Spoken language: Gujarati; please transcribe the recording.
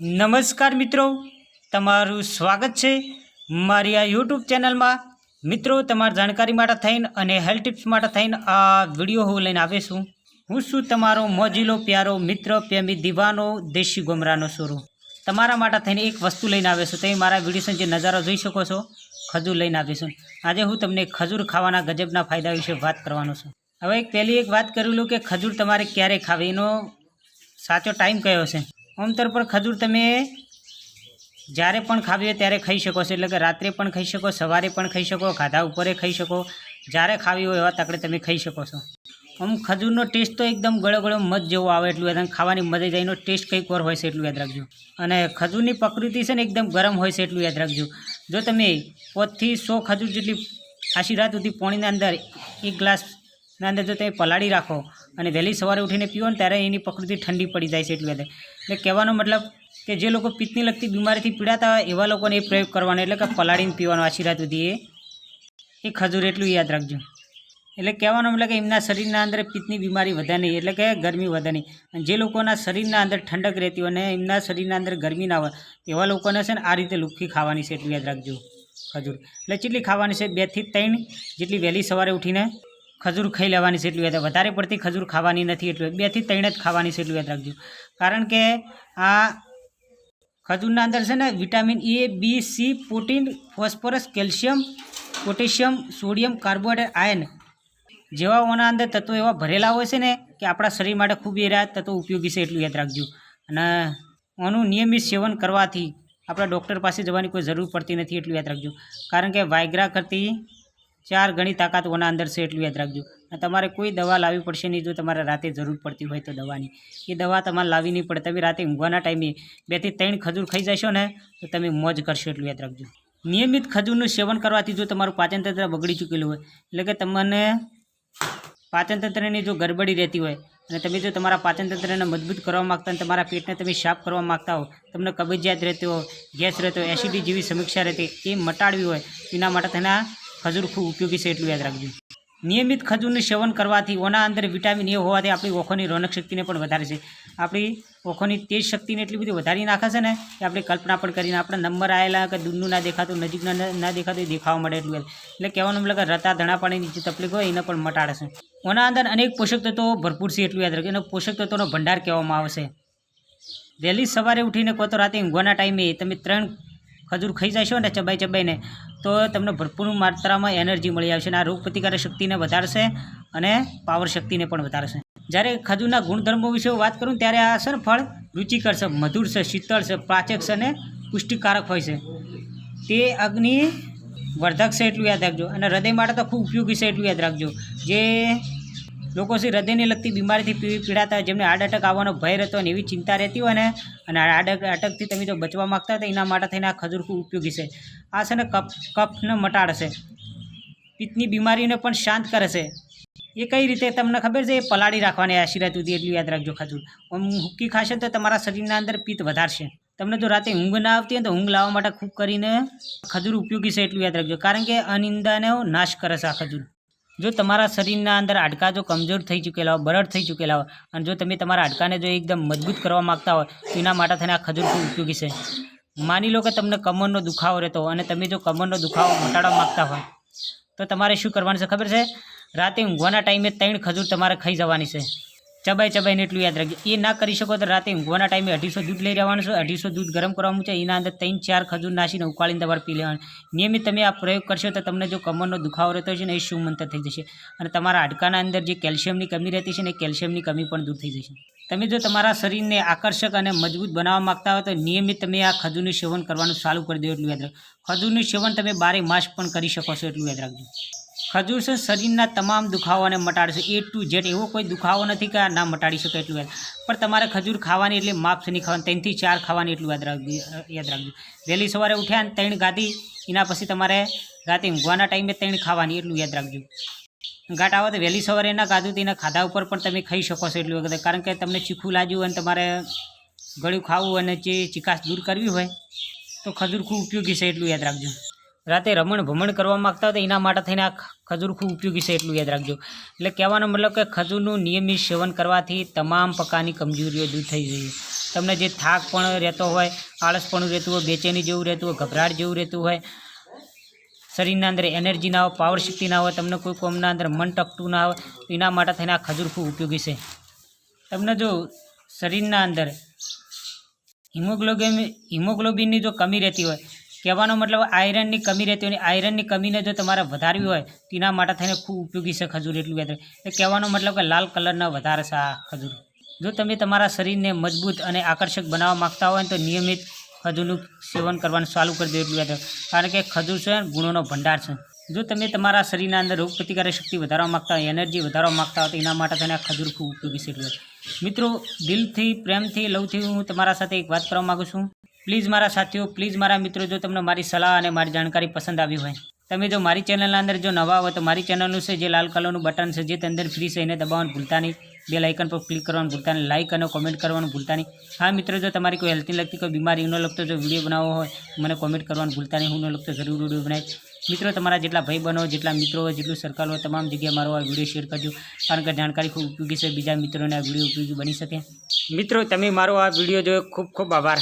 નમસ્કાર મિત્રો, તમારું સ્વાગત છે મારી આ યુટ્યુબ ચેનલમાં. મિત્રો, તમારી જાણકારી માટે થઈને અને હેલ્થ ટિપ્સ માટે થઈને આ વીડિયો હું લઈને આવે છું. હું છું તમારો મોજીલો, પ્યારો, મિત્ર, પ્રેમી, દીવાનો, દેશી ગોમરાનો સોરો. તમારા માટે થઈને એક વસ્તુ લઈને આવે છું. તમે મારા વિડીયોનો જે નજારો જોઈ શકો છો, ખજૂર લઈને આવીશું આજે હું તમને ખજૂર ખાવાના ગજબના ફાયદા વિશે વાત કરવાનો છું. હવે પહેલી એક વાત કરી લઉં કે ખજૂર તમારે ક્યારે ખાવી? એનો સાચો ટાઈમ કયો છે? આમતર પર ખજૂર તમે જ્યારે પણ ખાવી હોય ત્યારે ખાઈ શકો છો. એટલે કે રાત્રે પણ ખાઈ શકો, સવારે પણ ખાઈ શકો ખાધા ઉપરે ખાઈ શકો. જ્યારે ખાવી હોય એવા તકડે તમે ખાઈ શકો છો. આમ ખજૂરનો ટેસ્ટ તો એકદમ ગળો ગળો મત જેવો આવે એટલું યાદ ખાવાની મજા જાય એનો ટેસ્ટ કંઈક વાર હોય છે એટલું યાદ રાખજો. અને ખજૂરની પ્રકૃતિ છે ને એકદમ ગરમ હોય છે એટલું યાદ રાખજો. જો તમે પોતથી સો ખજૂર જેટલી આશી રાત સુધી પાણીના અંદર એક ગ્લાસના અંદર જો તમે પલાળી રાખો અને વહેલી સવારે ઉઠીને પીવો ને ત્યારે એની પ્રકૃતિ ઠંડી પડી જાય છે એટલું બધે. એટલે કહેવાનો મતલબ કે જે લોકો પિત્તની લગતી બીમારીથી પીડાતા હોય, એવા લોકોને એ પ્રયોગ કરવાનો, એટલે કે પલાળીને પીવાનો આશી રાત સુધી એ ખજૂર એટલું યાદ રાખજો. એટલે કહેવાનો મતલબ કે એમના શરીરના અંદર પિત્તની બીમારી વધે નહીં, એટલે કે ગરમી વધે નહીં. અને જે લોકોના શરીરના અંદર ઠંડક રહેતી હોય અને એમના શરીરના અંદર ગરમી ના હોય, એવા લોકોને છે ને આ રીતે લુખ્ખી ખાવાની છે, એટલું યાદ રાખજો ખજૂર. એટલે જેટલી ખાવાની છે બેથી ત્રણ, જેટલી વહેલી સવારે ઉઠીને ખજૂર ખાઈ લેવાની છે એટલું યાદ વધારે પડતી ખજૂર ખાવાની નથી, એટલું બેથી ત્રણ જ ખાવાની છે એટલું યાદ રાખજો. કારણ કે આ ખજૂરના અંદર છે ને vitamin A, B, C, protein, phosphorus, calcium, potassium, sodium, carbohydrate, iron જેવાઓના અંદર તત્વો એવા ભરેલા હોય છે ને કે આપણા શરીર માટે ખૂબ એ રહ્યા તત્વો ઉપયોગી છે એટલું યાદ રાખજો. અને આનું નિયમિત સેવન કરવાથી આપણા ડૉક્ટર પાસે જવાની કોઈ જરૂર પડતી નથી એટલું યાદ રાખજો. કારણ કે વાયગ્રા કરતી ચાર ગણી તાકાત ઓના અંદર છે એટલું યાદ રાખજો. તમારે કોઈ દવા લાવવી પડશે નહીં, જો તમારે રાતે જરૂર પડતી હોય તો દવાની. એ દવા તમારે લાવવી નહીં પડે. તમે રાતે ઊંઘવાના ટાઈમે બેથી ત્રણ ખજૂર ખાઈ જશો ને, તો તમે મોજ કરશો એટલું યાદ રાખજો. નિયમિત ખજૂરનું સેવન કરવાથી જો તમારું પાચનતંત્ર બગડી ચૂકેલું હોય, એટલે કે તમને પાચનતંત્રની જો ગડબડી રહેતી હોય, અને તમે જો તમારા પાચનતંત્રને મજબૂત કરવા માગતા અને તમારા પેટને તમે સાફ કરવા માગતા હો, તમને કબજિયાત રહેતી હોય, ગેસ રહેતો હોય, એસિડિટી જેવી સમીક્ષા રહેતી એ મટાડવી હોય, એના માટે તેના ખજૂર ખૂબ ઉપયોગી છે એટલું યાદ રાખજો. નિયમિત ખજૂરનું સેવન કરવાથી ઓના અંદર વિટામિન એ હોવાથી આપણી ઓખોની રોનક શક્તિને પણ વધારે છે. આપણી ઓખોની તેજ શક્તિને એટલી બધી વધારી નાખે છે ને કે આપણે કલ્પના પણ કરીને આપણા નંબર આવેલા કે દૂરનું ના દેખાતું, નજીકના ના દેખાતું દેખાવા મળે એટલું એટલે કહેવાનું મતલબ કે રતા, ધણા પાણીની જે તકલીફ હોય એને પણ મટાડે છે. ઓના અંદર અનેક પોષક તત્વો ભરપૂર છે એટલું યાદ રાખજો. એનો પોષક તત્વોનો ભંડાર કહેવામાં આવશે વહેલી સવારે ઉઠીને કોતો રાતે ઊંઘવાના ટાઈમે તમે ત્રણ ખજૂર ખાઈ જશો ને ચબાઈ ચબાઈને, તો તમને ભરપૂર માત્રામાં એનર્જી મળી આવશે અને આ રોગ પ્રતિકારક શક્તિને વધારશે અને પાવર શક્તિને પણ વધારશે. જ્યારે ખજૂરના ગુણધર્મો વિશે વાત કરું, ત્યારે આ છે ફળ રુચિકર છે, મધુર છે, શીતળ છે, પાચક છે અને પુષ્ટિકારક હોય છે. તે અગ્નિ વર્ધક છે એટલું યાદ રાખજો અને હૃદય માટે તો ખૂબ ઉપયોગી છે એટલું યાદ રાખજો. જે લોકો શ્રી હૃદયને લગતી બીમારીથી પીવી પીડાતા જેમને હાર્ટ એટેક આવવાનો ભય રહેતો અને એવી ચિંતા રહેતી હોય ને, અને હાર્ટ એટેકથી તમે જો બચવા માગતા હોય એના માટે થઈને આ ખજૂર ખૂબ ઉપયોગી છે. આ છે ને કફ, કફને મટાડે છે. પિત્તની બીમારીને પણ શાંત કરે છે. એ કઈ રીતે તમને ખબર છે? એ પલાળી રાખવાની આશીર્વાદ સુધી એટલું યાદ રાખજો ખજૂર. આમ હુક્કી ખાશે તો તમારા શરીરના અંદર પિત્ત વધારશે. તમને જો રાતે ઊંઘ ના આવતી હોય તો ઊંઘ લાવવા માટે ખૂબ કરીને ખજૂર ઉપયોગી છે એટલું યાદ રાખજો. કારણ કે અનિંદાનો નાશ કરે છે આ ખજૂર. જો તમારા શરીરના અંદર હાડકા જો કમજોર થઈ ચૂકેલા હોય, બરડ થઈ ચૂકેલા હોય અને જો તમે તમારા હાડકાને જો એકદમ મજબૂત કરવા માગતા હોય, તો એના માટે થઈને આ ખજૂર ખૂબ ઉપયોગી છે. માની લો કે તમને કમરનો દુખાવો રહેતો અને તમે જો કમરનો દુખાવો મટાડવા માગતા હોય, તો તમારે શું કરવાનું છે ખબર છે? રાતે ઊંઘવાના ટાઈમે ત્રણ ખજૂર તમારે ખાઈ જવાની છે. ચબાઈ ચબાઈને એટલું યાદ રાખજો. એ ના કરી શકો તો રાતે ઊંઘવાના ટાઈમે અઢીસો દૂધ લઈ રહેવાનું છે. અઢીસો દૂધ ગરમ કરવાનું છે એના અંદર ત્રણ, ચાર ખજૂર નાસીને ઉકાળીને તમારે પી લેવાનું. નિયમિત તમે આ પ્રયોગ કરશો તો તમને જો કમરનો દુખાવો રહેતો છે ને, એ શુમંતર થઈ જશે. અને તમારા હાડકાના અંદર જે કેલ્શિયમની કમી રહેતી છે ને, એ કેલ્શિયમની કમી પણ દૂર થઈ જશે. તમે જો તમારા શરીરને આકર્ષક અને મજબૂત બનાવવા માંગતા હોય તો નિયમિત તમે આ ખજૂરનું સેવન કરવાનું ચાલુ કરી દો એટલું યાદ રાખજો. ખજૂરનું સેવન તમે બારે માસ પણ કરી શકો છો એટલું યાદ રાખજો. ખજૂર છે, શરીરના તમામ દુખાવાને મટાડશે એ ટુ જેડ એવો કોઈ દુખાવો નથી કે ના મટાડી શકે એટલું યાદ. પણ તમારે ખજૂર ખાવાની એટલે માપથી નહીં ખાવાની. ત્રણથી ચાર ખાવાની એટલું યાદ રાખજો યાદ રાખજો. વહેલી સવારે ઉઠ્યા અને ત્રણ ગાધી એના પછી તમારે રાતે ઊંઘવાના ટાઈમે ત્રણ ખાવાની એટલું યાદ રાખજો. ઘાટ આવે તો વહેલી સવારે ના ખાધું તેના ખાધા ઉપર પણ તમે ખાઈ શકો છો એટલું વખતે. કારણ કે તમને ચીખું લાગ્યું અને તમારે ગળ્યું ખાવું અને જે ચીકાશ દૂર કરવી હોય, તો ખજૂર ખૂબ ઉપયોગી છે એટલું યાદ રાખજો. રાતે રમણ ભમણ કરવા માગતા હોય તો એના માટે થઈને આ ખજૂર ખૂબ ઉપયોગી છે એટલું યાદ રાખજો. એટલે કહેવાનો મતલબ કે ખજૂરનું નિયમિત સેવન કરવાથી તમામ પ્રકારની કમજોરીઓ દૂર થઈ જઈએ તમને જે થાક પણ રહેતો હોય આળસપણું રહેતું હોય, બેચેની જેવું રહેતું હોય, ગભરાટ જેવું રહેતું હોય, શરીરના અંદર એનર્જી ના હોય, પાવર શક્તિ ના હોય, તમને કોઈ કોમના અંદર મન ટકતું ના હોય એના માટે થઈને આ ખજૂર ખૂબ ઉપયોગી છે. તમને જો શરીરના અંદર હિમોગ્લોબિન, હિમોગ્લોબિનની જો કમી રહેતી હોય કહેવાનો મતલબ આયરનની કમી રહેતી હોય આયરનની કમીને જો તમારે વધારવી હોય, તેના માટે થઈને ખૂબ ઉપયોગી છે ખજૂર એટલું યાદ એટલે કહેવાનો મતલબ કે લાલ કલરના વધારે છે આ ખજૂર. જો તમે તમારા શરીરને મજબૂત અને આકર્ષક બનાવવા માગતા હોય તો નિયમિત ખજૂરનું સેવન કરવાનું ચાલુ કરી દો એટલું યાદ કારણ કે ખજૂર છે ગુણોનો ભંડાર છે. જો તમે તમારા શરીરના અંદર રોગ પ્રતિકારક શક્તિ વધારવા માગતા હોય, એનર્જી વધારવા માગતા હોય, તો એના માટે થઈને ખજૂર ખૂબ ઉપયોગી છે મિત્રો, દિલથી, પ્રેમથી, લવથી હું તમારા સાથે એક વાત કરવા માગું છું. પ્લીઝ મારા સાથીઓ, પ્લીઝ મારા મિત્રો, જો તમને મારી સલાહ અને મારી જાણકારી પસંદ આવી હોય, તમે જો મારી ચેનલના અંદર જો નવા હોય તો મારી ચેનલનું છે જે લાલ કલરનું બટન છે જે તે અંદર ફ્રી છે, એને દબાવવાનું ભૂલતા નહીં. બે લાઇકન પર ક્લિક કરવાનું ભૂલતા નહીં. લાઇક અને કોમેન્ટ કરવાનું ભૂલતા નહીં. હા મિત્રો, જો તમારી કોઈ હેલ્થને લગતી કોઈ બીમારી ન લગતો જો વીડિયો બનાવવો હોય, મને કોમેન્ટ કરવાનું ભૂલતા નહીં. હું ન લગતો, જરૂર વીડિયો બનાવીશ. મિત્રો, તમારા જેટલા ભાઈ બનો જેટલા મિત્રો હોય, જેટલું સર્કલ હોય, તમામ જગ્યાએ મારો આ વીડિયો શેર કરજો. કારણ કે જાણકારી ખૂબ ઉપયોગી છે. બીજા મિત્રોને આ વીડિયો ઉપયોગી બની શકે. મિત્રો, તમે મારો આ વીડિયો જોયો. ખૂબ ખૂબ આભાર.